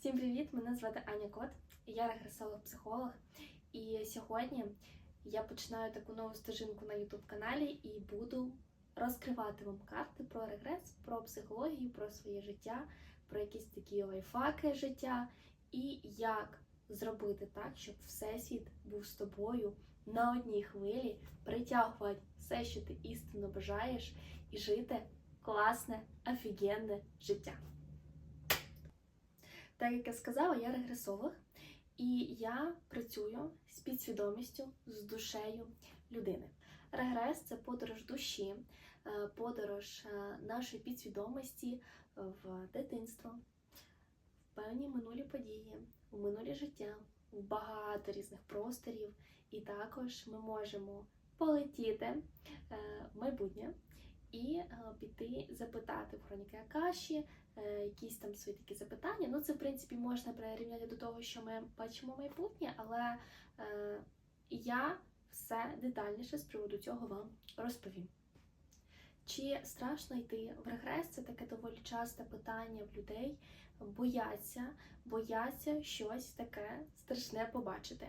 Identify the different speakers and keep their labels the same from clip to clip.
Speaker 1: Всім привіт! Мене звати Аня Кот, я регресолог-психолог. І сьогодні я починаю таку нову стежинку на YouTube каналі і буду розкривати вам карти про регрес, про психологію, про своє життя, про якісь такі лайфхаки життя і як зробити так, щоб Всесвіт був з тобою на одній хвилі, притягувати все, що ти істинно бажаєш, і жити класне, офігенне життя. Так як я сказала, я регресолог, і я працюю з підсвідомістю, з душею людини. Регрес це подорож душі, е, подорож е, нашої підсвідомості в дитинство, в певні минулі події, в минулі життя, в багато різних просторів. І також ми можемо полетіти е, в майбутнє і е, піти запитати в хроніки Акаші, е, якісь там свої такі запитання. Ну, це, в принципі, можна прирівняти до того, що ми бачимо майбутнє, але е, я все детальніше з приводу цього вам розповім. Чи страшно йти в регрес? Це таке доволі часте питання в людей. Бояться, бояться щось таке страшне побачити.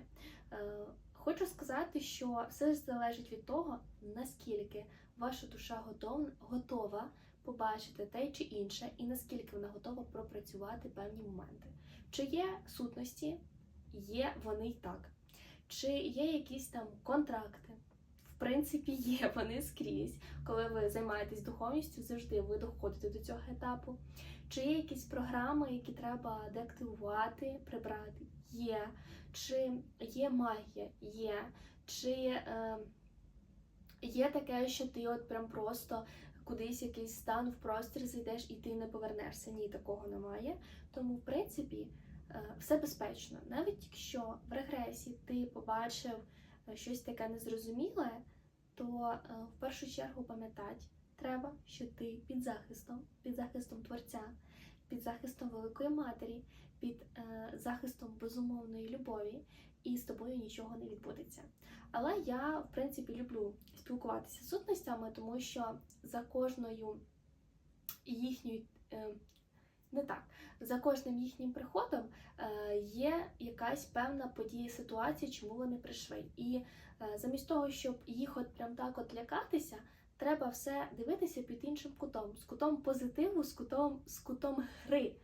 Speaker 1: Хочу сказати, що все залежить від того, наскільки ваша душа готов, готова побачити те чи інше, і наскільки вона готова пропрацювати певні моменти. Чи є сутності, є вони й так. Чи є якісь там контракти? В принципі, є вони скрізь. Коли ви займаєтесь духовністю, завжди ви доходите до цього етапу. Чи є якісь програми, які треба деактивувати, прибрати? Є. Чи є магія? Є. Чи е, є таке, що ти от прям просто кудись якийсь стан в простір зайдеш і ти не повернешся? Ні, такого немає. Тому, в принципі, е, все безпечно. Навіть якщо в регресі ти побачив е, щось таке незрозуміле, то е, в першу чергу пам'ятати треба, що ти під захистом, під захистом творця, під захистом великої матері, під захистом безумовної любові, і з тобою нічого не відбудеться. Але я, в принципі, люблю спілкуватися з сутностями, тому що за кожною їхньою. Е, не так, за кожним їхнім приходом е, є якась певна подія, ситуація, чому вони прийшли. І е, замість того, щоб їх от прям так от лякатися, треба все дивитися під іншим кутом, з кутом позитиву, з кутом, з кутом гри.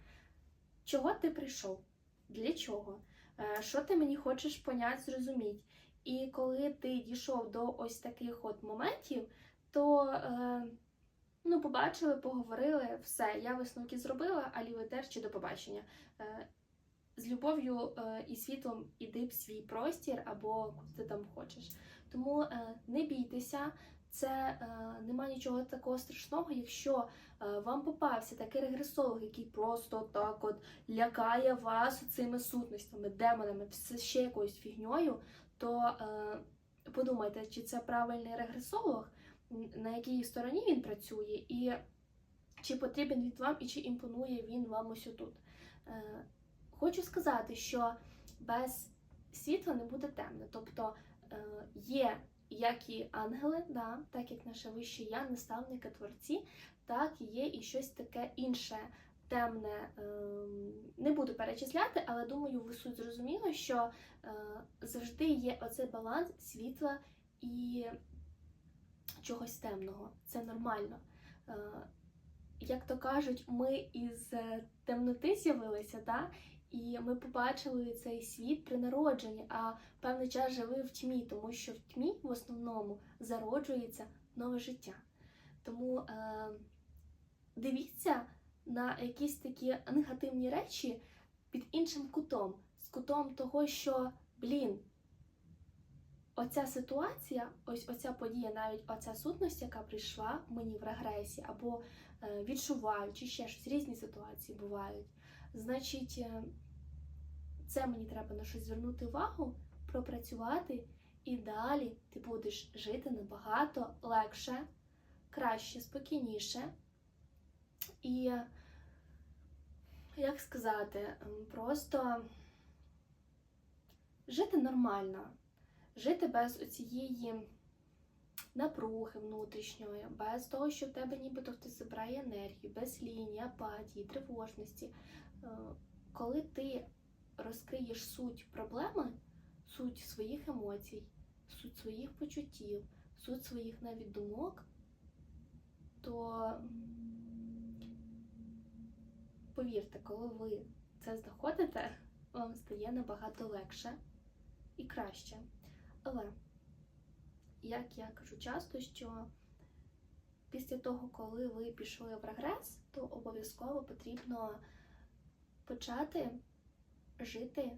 Speaker 1: Чого ти прийшов? Для чого? Е, Що ти мені хочеш поняти, зрозуміти? І коли ти дійшов до ось таких от моментів, то е, ну, побачили, поговорили, все, я висновки зробила, а лівий терчі до побачення. Е, З любов'ю і світлом іди в свій простір або куди ти там хочеш. Тому не бійтеся, це е, нема нічого такого страшного, якщо е, вам попався такий регресолог, який просто так от лякає вас цими сутностями, демонами, все ще якоюсь фігньою, то е, подумайте, чи це правильний регресолог, на якій стороні він працює, і чи потрібен він вам, і чи імпонує він вам ось отут. Е, хочу сказати, що без світла не буде темно. Тобто е, є як і ангели, да, так як наше вище я, наставники, творці, так є і щось таке інше, темне. Ем, Не буду перечисляти, але думаю, ви суть зрозуміли, що е, завжди є оцей баланс світла і чогось темного. Це нормально. Е, Як то кажуть, ми із темноти з'явилися, да? І ми побачили цей світ при народженні, а певний час жили в тьмі, тому що в тьмі в основному зароджується нове життя. Тому е, дивіться на якісь такі негативні речі під іншим кутом, з кутом того, що, блін, оця ситуація, ось оця подія, навіть оця сутність, яка прийшла мені в регресі, або е, відчуваю, чи ще щось, різні ситуації бувають. Значить, е, це мені треба на щось звернути увагу, пропрацювати, і далі ти будеш жити набагато легше, краще, спокійніше. І, як сказати, просто жити нормально, жити без оцієї напруги внутрішньої, без того, що в тебе нібито хтось забирає енергію, без лінії, апатії, тривожності. Е, коли ти розкриєш суть проблеми, суть своїх емоцій, суть своїх почуттів, суть своїх навіть думок, то повірте, коли ви це знаходите, вам стає набагато легше і краще. Але, як я кажу часто, що після того, коли ви пішли в регрес, то обов'язково потрібно почати жити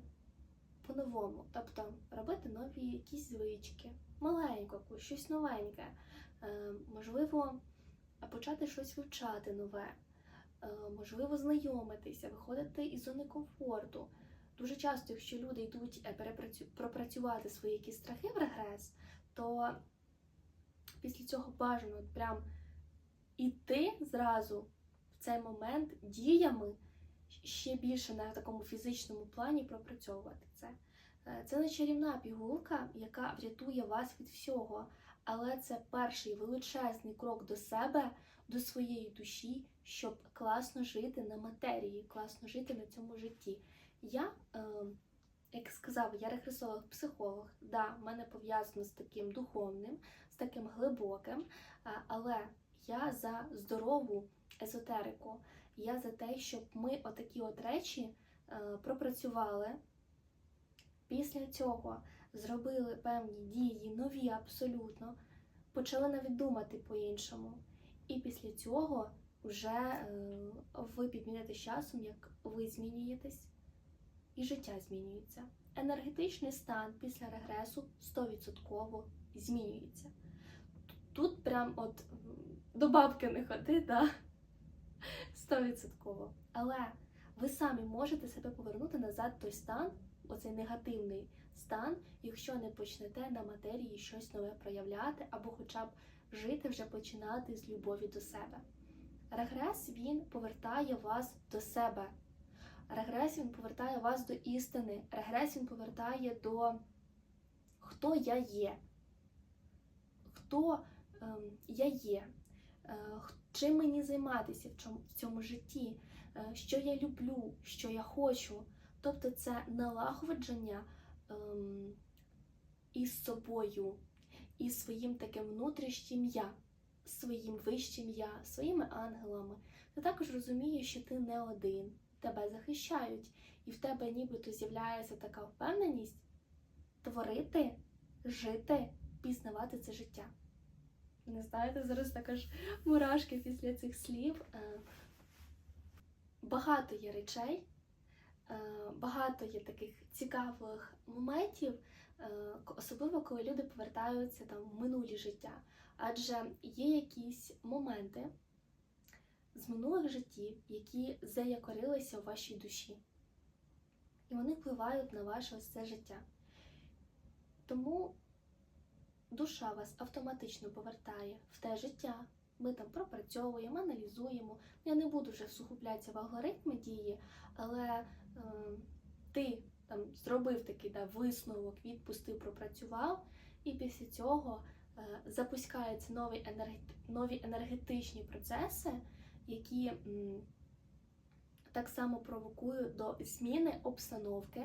Speaker 1: по-новому, тобто робити нові якісь звички, маленько, щось новеньке, Е, можливо, почати щось вивчати нове, Е, можливо, знайомитися, виходити із зони комфорту. Дуже часто, якщо люди йдуть е, пропрацювати свої якісь страхи в регрес, то після цього бажано прям іти зразу в цей момент діями ще більше на такому фізичному плані пропрацьовувати це. Е, Це не чарівна пігулка, яка врятує вас від всього, але це перший величезний крок до себе, до своєї душі, щоб класно жити на матерії, класно жити на цьому житті. Я, е, як сказав, я регресолог-психолог, да, в мене пов'язано з таким духовним, з таким глибоким, але я за здорову езотерику. Я за те, щоб ми отакі от речі е, пропрацювали. Після цього зробили певні дії, нові абсолютно, почали навіть думати по-іншому. І після цього вже е, ви підміните часом, як ви змінюєтесь, і життя змінюється. Енергетичний стан після регресу 100% змінюється. Тут прям от до бабки не ходи, да? 100%. Але ви самі можете себе повернути назад в той стан, оцей негативний стан, якщо не почнете на матерії щось нове проявляти, або хоча б жити вже починати з любові до себе. Регрес він повертає вас до себе. Регрес він повертає вас до істини. Регрес він повертає до хто я є, хто ем, я є, е, чим мені займатися в цьому, житті, е, що я люблю, що я хочу. Тобто це налагодження ем, із собою, із своїм таким внутрішнім я, своїм вищим я, своїми ангелами. Ти також розумієш, що ти не один, тебе захищають, і в тебе нібито з'являється така впевненість творити, жити, пізнавати це життя. Не знаєте, зараз також мурашки після цих слів. Е, Багато є речей, е, багато є таких цікавих моментів, е, особливо коли люди повертаються там в минулі життя. Адже є якісь моменти з минулих життів, які заякорилися у вашій душі. І вони впливають на ваше це життя. Тому душа вас автоматично повертає в те життя. Ми там пропрацьовуємо, аналізуємо. Я не буду вже всугублятися в алгоритми дії, але е, ти там зробив такий да, висновок, відпустив, пропрацював, і після цього е, запускаються нові, нові енергетичні процеси, які м, так само провокують до зміни обстановки,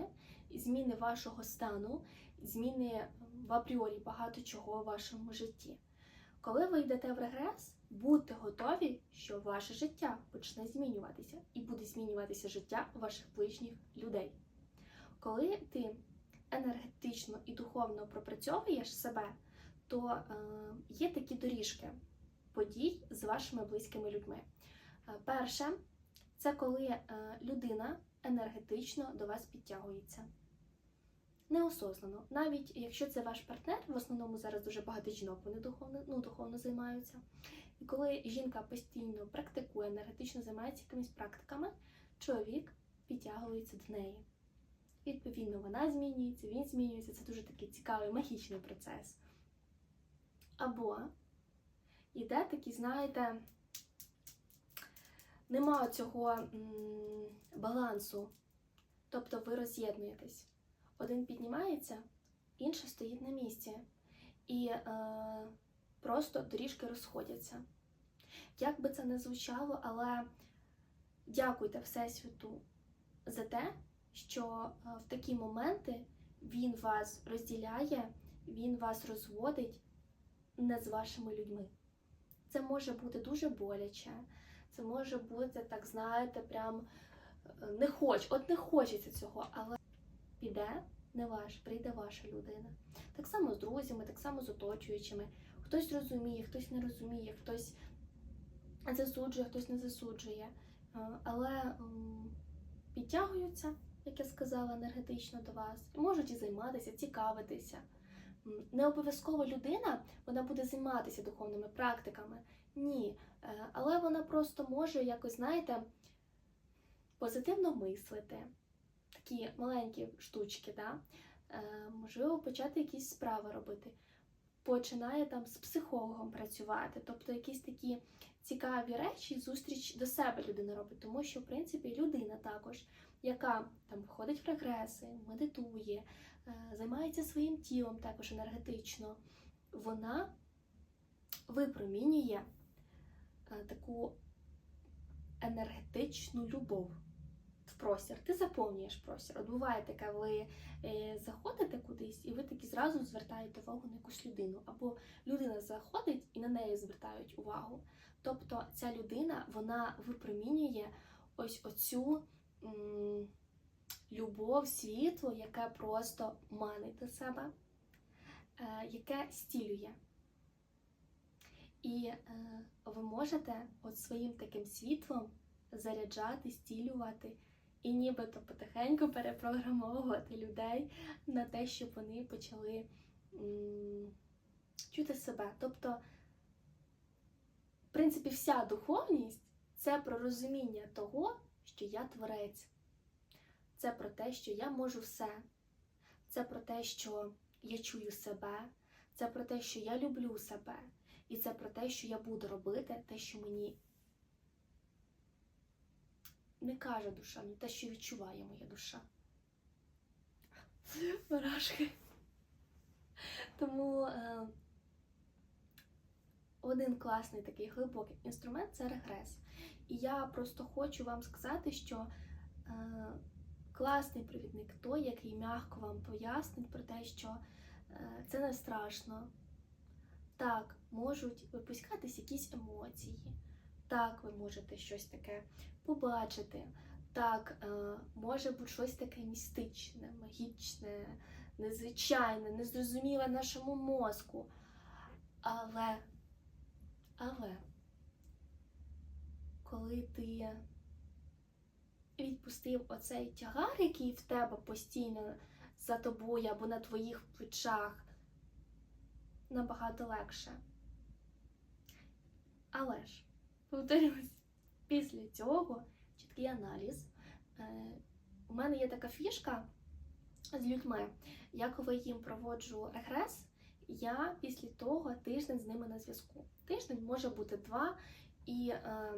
Speaker 1: зміни вашого стану, зміни в апріорі багато чого у вашому житті. Коли ви йдете в регрес, будьте готові, що ваше життя почне змінюватися, і буде змінюватися життя ваших ближніх людей. Коли ти енергетично і духовно пропрацьовуєш себе, то е, є такі доріжки подій з вашими близькими людьми. Е, перше, це коли е, людина енергетично до вас підтягується. Неосознано, навіть якщо це ваш партнер, в основному зараз дуже багато жінок вони духовно, ну, духовно займаються. І коли жінка постійно практикує, енергетично займається якимись практиками, чоловік підтягується до неї. Відповідно, вона змінюється, він змінюється. Це дуже такий цікавий магічний процес. Або йде такий, знаєте, нема цього балансу. Тобто ви роз'єднуєтесь. Один піднімається, інший стоїть на місці. І е, просто доріжки розходяться. Як би це не звучало, але дякуйте Всесвіту за те, що е, в такі моменти він вас розділяє, він вас розводить не з вашими людьми. Це може бути дуже боляче, це може бути, так знаєте, прям е, не хоч, от не хочеться цього, але піде не ваш, прийде ваша людина. Так само з друзями, так само з оточуючими. Хтось розуміє, хтось не розуміє, хтось засуджує, хтось не засуджує. Але підтягуються, як я сказала, енергетично до вас, можуть і займатися, цікавитися. Не обов'язково людина вона буде займатися духовними практиками. Ні. Е, Але вона просто може якось, знаєте, позитивно мислити. Такі маленькі штучки, да? Е, можливо, почати якісь справи робити. Починає там з психологом працювати, тобто якісь такі цікаві речі, зустріч до себе людина робить, тому що, в принципі, людина також, яка там входить в регреси, медитує, е, займається своїм тілом також енергетично, вона випромінює таку енергетичну любов в простір. Ти заповнюєш простір. От буває таке, ви е, заходите кудись, і ви такі зразу звертаєте увагу на якусь людину. Або людина заходить і на неї звертають увагу. Тобто ця людина вона випромінює ось оцю любов, світло, яке просто манить до себе, е, яке стілює. І е, ви можете от своїм таким світлом заряджати, стілювати і нібито потихеньку перепрограмовувати людей на те, щоб вони почали м, чути себе. Тобто, в принципі, вся духовність це про розуміння того, що я творець. Це про те, що я можу все. Це про те, що я чую себе, це про те, що я люблю себе. І це про те, що я буду робити, те, що мені не каже душа, ну те, що відчуває моя душа. Мурашки. Тому е, один класний такий глибокий інструмент це регрес. І я просто хочу вам сказати, що е, класний провідник той, який м'яко вам пояснить про те, що е, це не страшно. Так, можуть випускатись якісь емоції. Так, ви можете щось таке побачити. Так, е, може бути щось таке містичне, магічне, незвичайне, незрозуміле нашому мозку. Але, але, коли ти відпустив оцей тягар, який в тебе постійно за тобою або на твоїх плечах, набагато легше. Але ж, повторюсь, після цього чіткий аналіз. Е, У мене є така фішка з людьми. Я коли їм проводжу регрес, я після того тиждень з ними на зв'язку. Тиждень може бути два. І е,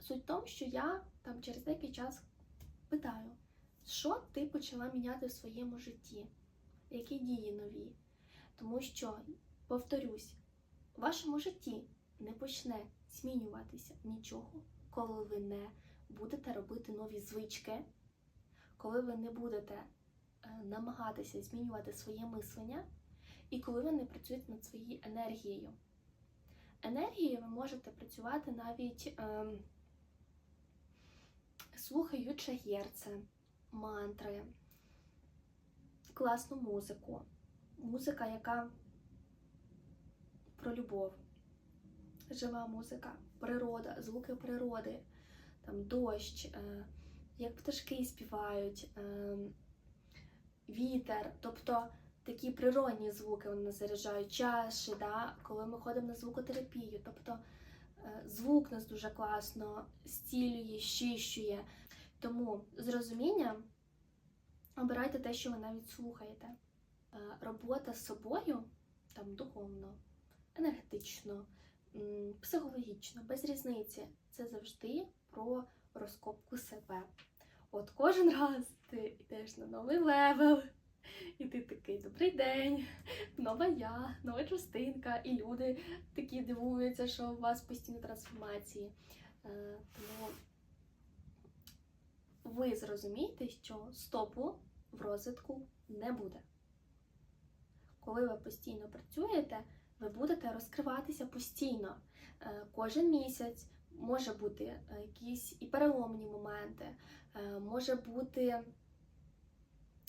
Speaker 1: суть в тому, що я там через деякий час питаю, що ти почала міняти в своєму житті, які дії нові. Тому що, повторюсь, в вашому житті не почне змінюватися нічого, коли ви не будете робити нові звички, коли ви не будете е, намагатися змінювати своє мислення, і коли ви не працюєте над своєю енергією. Енергією ви можете працювати навіть е, слухаючи герце, мантри, класну музику, музика, яка про любов, жива музика, природа, звуки природи, там дощ, е, як пташки співають, е, вітер, тобто такі природні звуки вони заряджають, чаші, да? коли ми ходимо на звукотерапію, тобто е, звук нас дуже класно стілює, щищує. Тому з розумінням обирайте те, що ви навіть слухаєте. Робота з собою, там духовно, енергетично, психологічно, без різниці. Це завжди про розкопку себе. От кожен раз ти йдеш на новий левел, і ти такий добрий день, нова я, нова частинка, і люди такі дивуються, що у вас постійно трансформації. Е, Тому ви зрозумієте, що стопу в розвитку не буде. Коли ви постійно працюєте, ви будете розкриватися постійно. Е, Кожен місяць може бути е, якісь і переломні моменти, е, може бути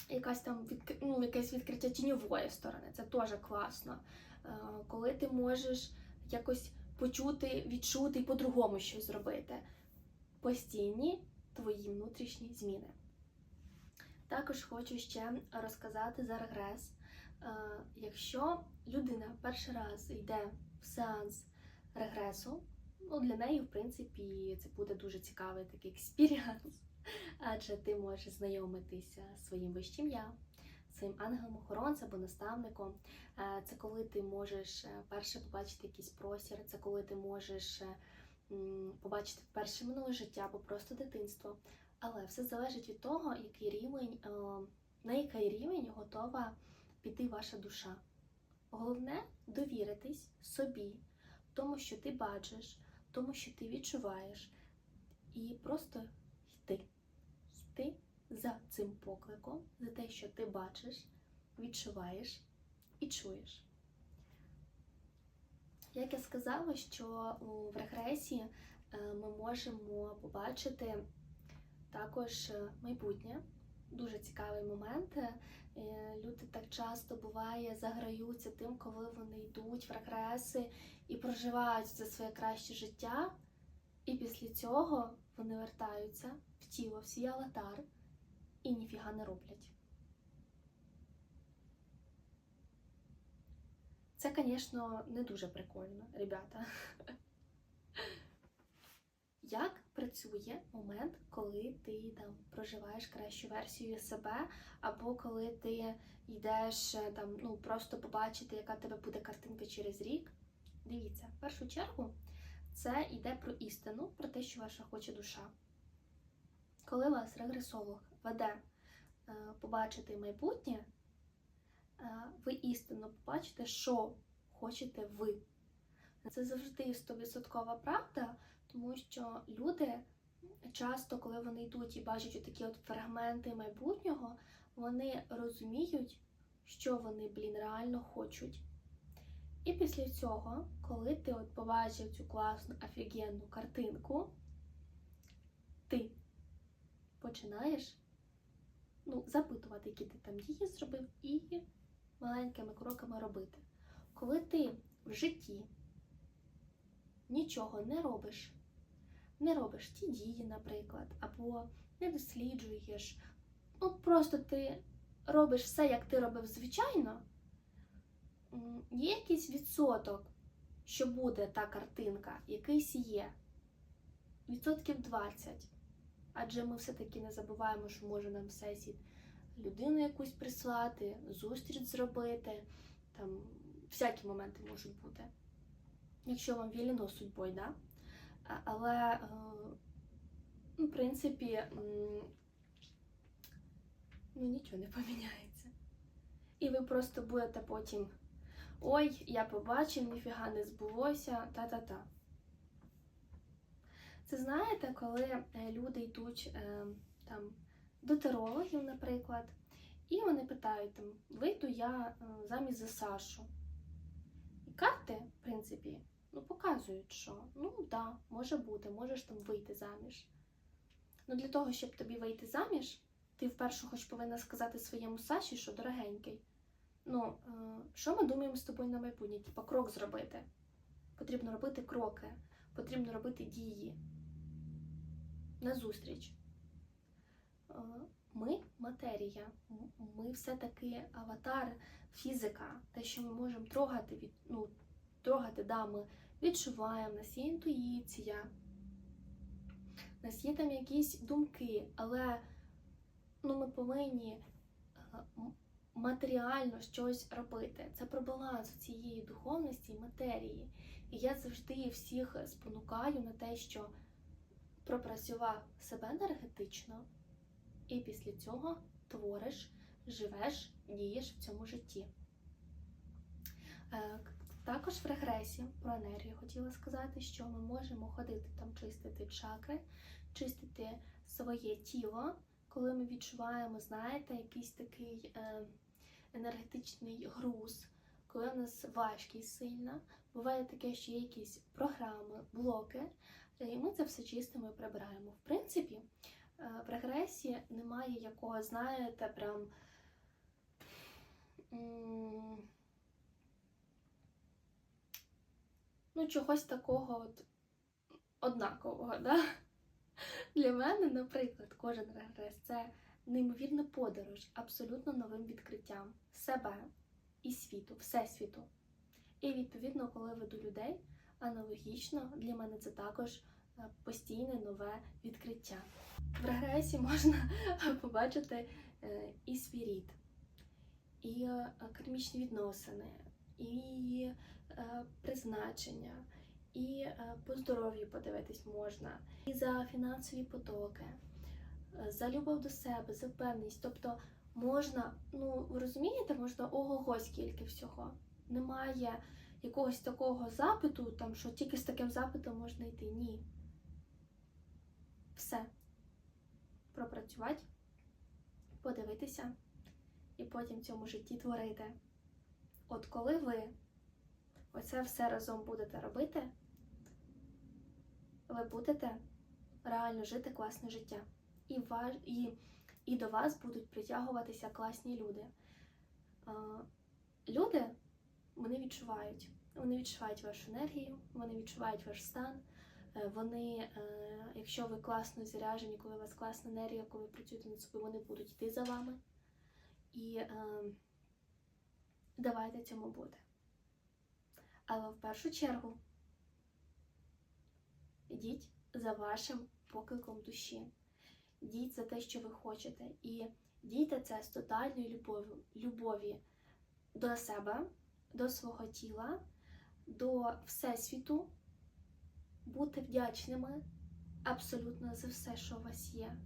Speaker 1: якась там ну, якесь відкриття тіньової сторони. Це теж класно. Коли ти можеш якось почути, відчути і по-другому щось зробити. Постійні твої внутрішні зміни. Також хочу ще розказати за регрес. Е, Якщо людина перший раз йде в сеанс регресу, ну для неї, в принципі, це буде дуже цікавий такий експіріанс, адже ти можеш знайомитися зі своїм вищим я, своїм ангелом-охоронцем або наставником. Е, Це коли ти можеш е, перше побачити якийсь простір, це коли ти можеш побачити перше минуле життя або просто дитинство. Але все залежить від того, який рівень, на який рівень готова піти ваша душа. Головне довіритись собі, тому, що ти бачиш, тому, що ти відчуваєш, і просто йти. Йти за цим покликом, за те, що ти бачиш, відчуваєш і чуєш. Як я сказала, що в регресії е, ми можемо побачити також е, майбутнє. Дуже цікавий момент. Е, Люди так часто буває заграються тим, коли вони йдуть в регреси і проживають це своє краще життя, і після цього вони вертаються в тіло, в свій аватар і ніфіга не роблять. Це, звісно, не дуже прикольно, ребята. Як працює момент, коли ти там проживаєш кращу версію себе, або коли ти йдеш е, там, ну просто побачити, яка тебе буде картинка через рік? Дивіться, в першу чергу це йде про істину, про те, що ваша хоче душа. Коли вас регресолог веде е, побачити майбутнє, е, ви істинно побачите, що хочете ви. Це завжди 100% правда, тому що люди часто, коли вони йдуть і бачать такі от фрагменти майбутнього, вони розуміють, що вони, блін, реально хочуть. І після цього, коли ти от побачив цю класну офігенну картинку, ти починаєш ну, запитувати, які ти там дії зробив, і маленькими кроками робити. Коли ти в житті нічого не робиш, не робиш ті дії, наприклад, або не досліджуєш, ну просто ти робиш все, як ти робив звичайно, є якийсь відсоток, що буде та картинка, якийсь є. Відсотків 20. Адже ми все-таки не забуваємо, що може нам сесії людину якусь прислати, зустріч зробити, там всякі моменти можуть бути. Якщо вам віліно судьбою, да? Але, е, ну, в принципі, ну нічого не поміняється. І ви просто будете потім. Ой, я побачив, ніфіга не збулося, та-та-та. Це знаєте, коли е, люди йдуть е, там, до терологів, наприклад, і вони питають там, вийду я замість за Сашу. І карти, в принципі, ну, показують, що ну да, може бути, можеш там вийти заміж. Ну для того, щоб тобі вийти заміж, ти вперше хоч повинна сказати своєму Саші, що дорогенький. Ну, е, що ми думаємо з тобою на майбутнє? Типа крок зробити. Потрібно робити кроки, потрібно робити дії. Назустріч. Е, Ми матерія, ми все-таки аватар, фізика, те, що ми можемо трогати, від, ну, трогати, да, ми відчуваємо, у нас є інтуїція, у нас є там якісь думки, але ну, ми повинні е, матеріально щось робити. Це про баланс цієї духовності і матерії. І я завжди всіх спонукаю на те, що пропрацював себе енергетично, і після цього твориш, живеш, дієш в цьому житті. Також в регресі про енергію хотіла сказати, що ми можемо ходити там чистити чакри, чистити своє тіло, коли ми відчуваємо, знаєте, якийсь такий е, енергетичний груз, коли у нас важкість сильна, буває таке, що є якісь програми, блоки, е, і ми це все чистимо і прибираємо. В принципі, е, в регресії немає якого, знаєте, прям. м, Ну, чогось такого от однакового, да? Для мене, наприклад, кожен регрес це неймовірна подорож абсолютно новим відкриттям себе і світу, всесвіту. І відповідно, коли веду людей, аналогічно для мене це також е, постійне нове відкриття. В регресі можна побачити е, і свій і е, кармічні відносини, і е, призначення, і е, по здоров'ю подивитись можна, і за фінансові потоки, е, за любов до себе, за впевненість. Тобто можна, ну розумієте, можна ого-го скільки всього. Немає якогось такого запиту, там, що тільки з таким запитом можна йти. Ні. Все. Пропрацювати, подивитися і потім в цьому житті творити. От коли ви оце все разом будете робити, ви будете реально жити класне життя. І, ва- і, і до вас будуть притягуватися класні люди. А, люди вони відчувають. Вони відчувають вашу енергію, вони відчувають ваш стан. Е, Вони, е, якщо ви класно заряжені, коли у вас класна енергія, коли ви працюєте над собою, вони будуть йти за вами. І е, давайте цьому бути. Але в першу чергу йдіть за вашим покликом душі. Йдіть за те, що ви хочете. І дійте це з тотальною любов'ю, любові до себе, до свого тіла, до Всесвіту, бути вдячними абсолютно за все, що у вас є.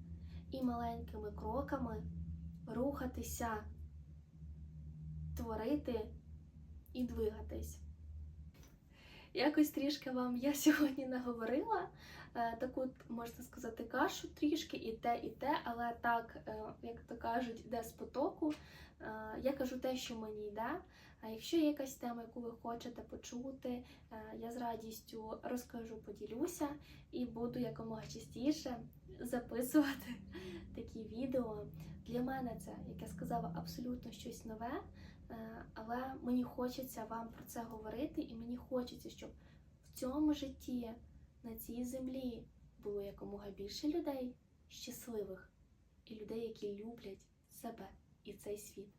Speaker 1: І маленькими кроками рухатися, творити і двигатись. Якось трішки вам я сьогодні наговорила е, таку, можна сказати, кашу трішки, і те, і те, але так, е, як то кажуть, йде з потоку. Е, Я кажу те, що мені йде. А якщо є якась тема, яку ви хочете почути, я з радістю розкажу, поділюся і буду якомога частіше записувати такі відео. Для мене це, як я сказала, абсолютно щось нове. Е, Але мені хочеться вам про це говорити, і мені хочеться, щоб в цьому житті, на цій землі, було якомога більше людей щасливих і людей, які люблять себе і цей світ.